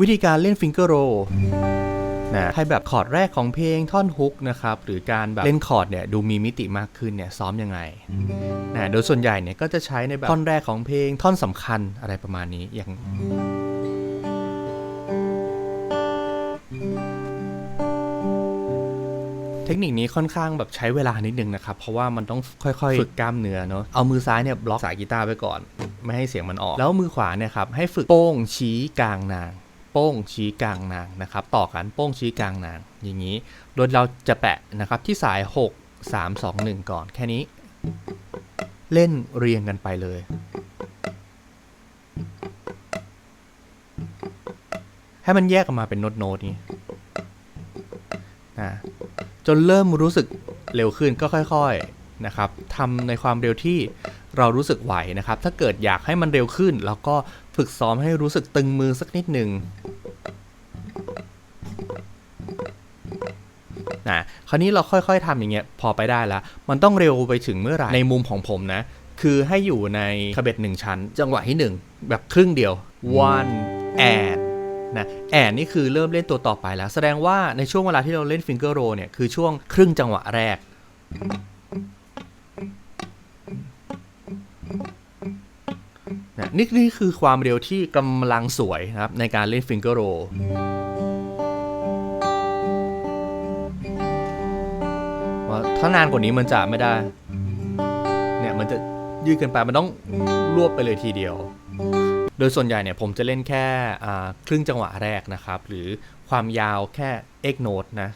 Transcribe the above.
วิธีการเล่นฟิงเกอร์โรนะให้แบบคอร์ดแรกของเพลงท่อนฮุกนะครับ หรือการแบบเล่นคอร์ดเนี่ยดูมีมิติมากขึ้นเนี่ยซ้อมยังไงนะโดยส่วนใหญ่เนี่ยก็จะใช้ในแบบท่อนแรกของเพลงท่อนสำคัญอะไรประมาณนี้อย่างเทคนิคนี้ค่อนข้างแบบใช้เวลานิดนึงนะครับ เพราะว่ามันต้องค่อยๆ ฝึกกล้ามเนื้อเนาะเอามือซ้ายเนี่ยบล็อกสายกีตาร์ไว้ก่อน ไม่ให้เสียงมันออก แล้วมือขวาเนี่ยครับให้ฝึกโป้งชี้กลางนาง โป้งชี้กลางนางนะครับ ต่อกันโป้งชี้กลางนางอย่างนี้ โดยเราจะแปะนะครับที่สาย 6 3 2 1 ก่อนแค่นี้ เล่นเรียงกันไปเลย ให้มันแยกออกมาเป็นโน้ตโน้ตนี้นะจนเริ่มรู้สึกเร็วขึ้นก็ค่อยๆนะครับทำในความเร็วที่เรารู้สึกไหวนะครับ ถ้าเกิดอยากให้มันเร็วขึ้นเราก็ฝึกซ้อมให้รู้สึกตึงมือสักนิดหนึ่ง นะคราวนี้เราค่อยๆทำอย่างเงี้ยพอไปได้แล้ว มันต้องเร็วไปถึงเมื่อไหร่ในมุมของผมนะ คือให้อยู่ในคาเบ็ดหนึ่งชั้น จังหวะที่หนึ่งแบบครึ่งเดียว one and นะแอนนี่คือเริ่มเล่นตัวต่อไปแล้ว แสดงว่าในช่วงเวลาที่เราเล่นฟิงเกอร์โรเนี่ยคือช่วงครึ่งจังหวะแรกนะนี่นี่คือความเร็วที่กำลังสวยนะครับในการเล่นฟิงเกอร์โร ว่าถ้านานกว่านี้มันจะไม่ได้ เนี่ยมันจะยืดเกินไปมันต้องรวบไปเลยทีเดียว โดยส่วนใหญ่เนี่ยผมจะเล่นแค่ครึ่งจังหวะแรกนะครับ หรือความยาวแค่ x note นะ